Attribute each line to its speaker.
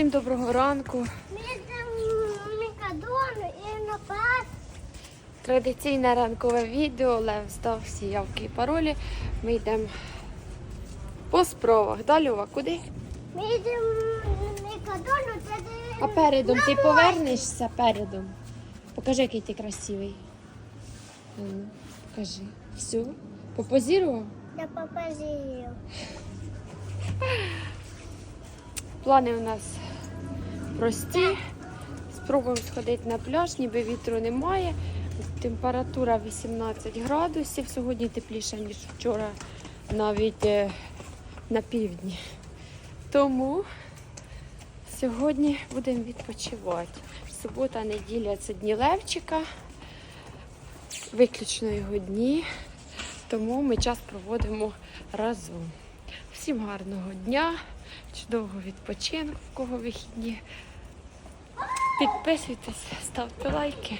Speaker 1: Всім доброго ранку.
Speaker 2: На.
Speaker 1: Традиційне ранкове відео. Лев здав всі явки і паролі. Ми йдемо по справах. Да, Льова, куди?
Speaker 2: Ми йдемо в Мікадон, це де...
Speaker 1: А передом ти повернешся передом. Покажи, який ти красивий. А ну, Покажи. Все. Попозірував?
Speaker 2: Я попозію.
Speaker 1: Плани у нас прості. Спробуємо сходити на пляж, ніби вітру немає. Температура 18 градусів. Сьогодні тепліше, ніж вчора, навіть е, на півдні. Тому сьогодні будемо відпочивати. Субота, неділя це дні Левчика, виключно його дні. Тому ми час проводимо разом. Всім гарного дня, чудового відпочинку, в кого вихідні. Підписуйтесь, ставте лайки.